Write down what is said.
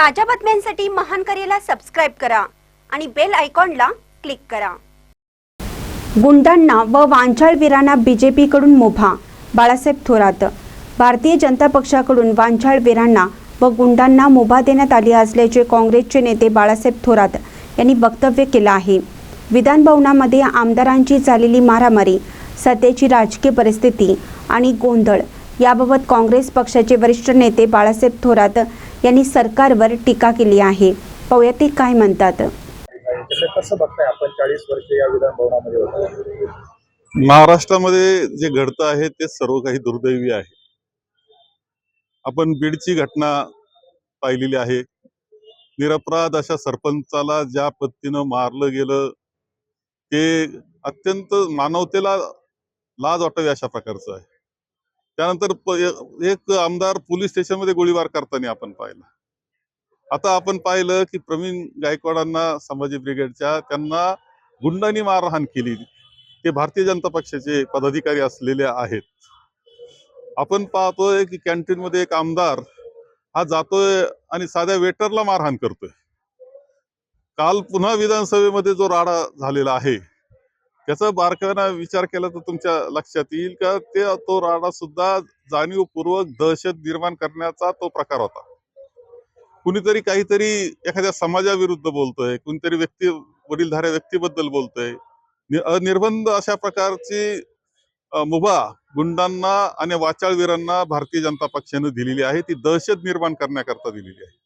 ताज्या बातम्यांसाठी महान करेला सबस्क्राईब करा आणि बेल आयकॉनला क्लिक करा. गुंडांना व वांछाळवीरांना बीजेपीकडून मुभा बाळासाहेब थोरात. भारतीय जनता पक्षाकडून वांछाळवीरांना व गुंडांना मुभा देण्यात आली असल्याचे काँग्रेसचे नेते बाळासाहेब थोरात यांनी वक्तव्य केलं आहे. विधानभवनामध्ये आमदारांची झालेली मारामारी सध्याची राजकीय परिस्थिती आणि गोंधळ याबाबत काँग्रेस पक्षाचे वरिष्ठ नेते बाळासाहेब थोरात यांनी सरकारवर टीका केली आहे. पाहूया ते काय म्हणतात. त्याकडे कसं बघताय आपण चाळीस वर्ष या विधान भवनामध्ये होतो? महाराष्ट्रामध्ये जे घडतं आहे ते सर्व काही दुर्दैवी आहे. आपण बीडची घटना पाहिलेली आहे. निरपराध अशा सरपंचाला ज्या पद्धतीनं मारलं गेलं ते अत्यंत मानवतेला लाज वाटावी अशा प्रकारचं आहे. त्यानंतर एक आमदार पोलीस स्टेशनमध्ये गोळीबार करताना आपण पाहिलं. आता आपण पाहिलं की प्रवीण गायकवाडांना संभाजी ब्रिगेडच्या त्यांना गुंडांनी मारहाण केली. ते भारतीय जनता पक्षाचे पदाधिकारी असलेले आहेत. आपण पाहतोय की कॅन्टीन मध्ये एक आमदार हा जातोय आणि साध्या वेटरला मारहाण करतोय. काल पुन्हा विधानसभेमध्ये जो राडा झालेला आहे त्याचा बारकाईनं विचार केला तर तुमच्या लक्षात येईल का? ते तो राडा सुद्धा जाणीवपूर्वक दहशत निर्माण करण्याचा तो प्रकार होता. कुणीतरी काहीतरी एखाद्या समाजाविरुद्ध बोलतोय कुणीतरी व्यक्ती वडीलधाऱ्या व्यक्तीबद्दल बोलतोय. अनिर्बंध अशा प्रकारची मुभा गुंडांना आणि वाचाळवीरांना भारतीय जनता पक्षाने दिलेली आहे. ती दहशत निर्माण करण्याकरता दिलेली आहे.